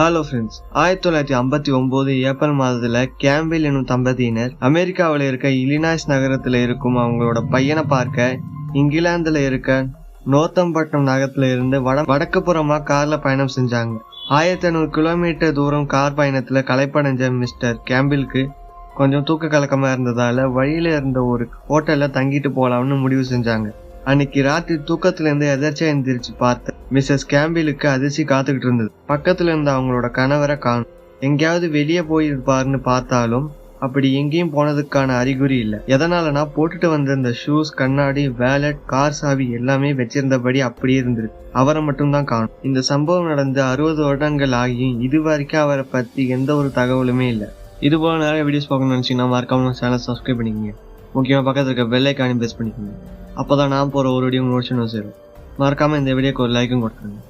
Hello friends ஆயிரத்தி தொள்ளாயிரத்தி ஐம்பத்தி ஒன்பது ஏப்ரல் மாதத்துல கேம்பில் எனும் தம்பதியினர் அமெரிக்காவில் இருக்க இலினாய்ஸ் நகரத்தில் இருக்கும் அவங்களோட பையனை பார்க்க இங்கிலாந்துல இருக்க நோத்தம்பட்டினம் நகரத்துல இருந்து வட வடக்கு புறமா கார்ல பயணம் செஞ்சாங்க. ஆயிரத்தி ஐநூறு கிலோமீட்டர் தூரம் கார் பயணத்துல களைப்படைஞ்ச மிஸ்டர் கேம்பிலுக்கு கொஞ்சம் தூக்க கலக்கமா இருந்ததால வழியில இருந்த ஒரு ஹோட்டல்ல தங்கிட்டு போலாம்னு முடிவு செஞ்சாங்க. அன்னைக்கு ராத்திரி தூக்கத்துல இருந்து எதர்ச்சியா எந்திரிச்சு பார்த்த மிஸ்ஸஸ் கேம்பிலுக்கு அதிர்ச்சி காத்துக்கிட்டு இருந்தது. பக்கத்துல இருந்த அவங்களோட கணவரை காணும். எங்கேயாவது வெளியே போயிருப்பாருன்னு பார்த்தாலும் அப்படி எங்கேயும் போனதுக்கான அறிகுறி இல்லை. எதனாலனா போட்டுட்டு வந்திருந்த ஷூஸ் கண்ணாடி வேலட் கார் சாவி எல்லாமே வச்சிருந்தபடி அப்படியே இருந்திருக்கு. அவரை மட்டும்தான் காணும். இந்த சம்பவம் நடந்து அறுபது வருடங்கள் ஆகியும் இது வரைக்கும் அவரை பத்தி எந்த ஒரு தகவலுமே இல்லை. இது போல நிறைய வீடியோஸ் பார்க்கணும்னு நினச்சிங்கன்னா மறக்காம சேனல் சப்ஸ்கிரைப் பண்ணிக்கோங்க. முக்கியமாக பக்கத்தில் இருக்க பெல் ஐக்கானையும் ப்ரெஸ் பண்ணிக்கோங்க. அப்போ தான் நான் போகிற ஒரு வீடியோ நோட்ஸ் சேரும். மறக்காமல் இந்த வீடியோக்கு ஒரு லைக்கும் கொடுத்துருங்க.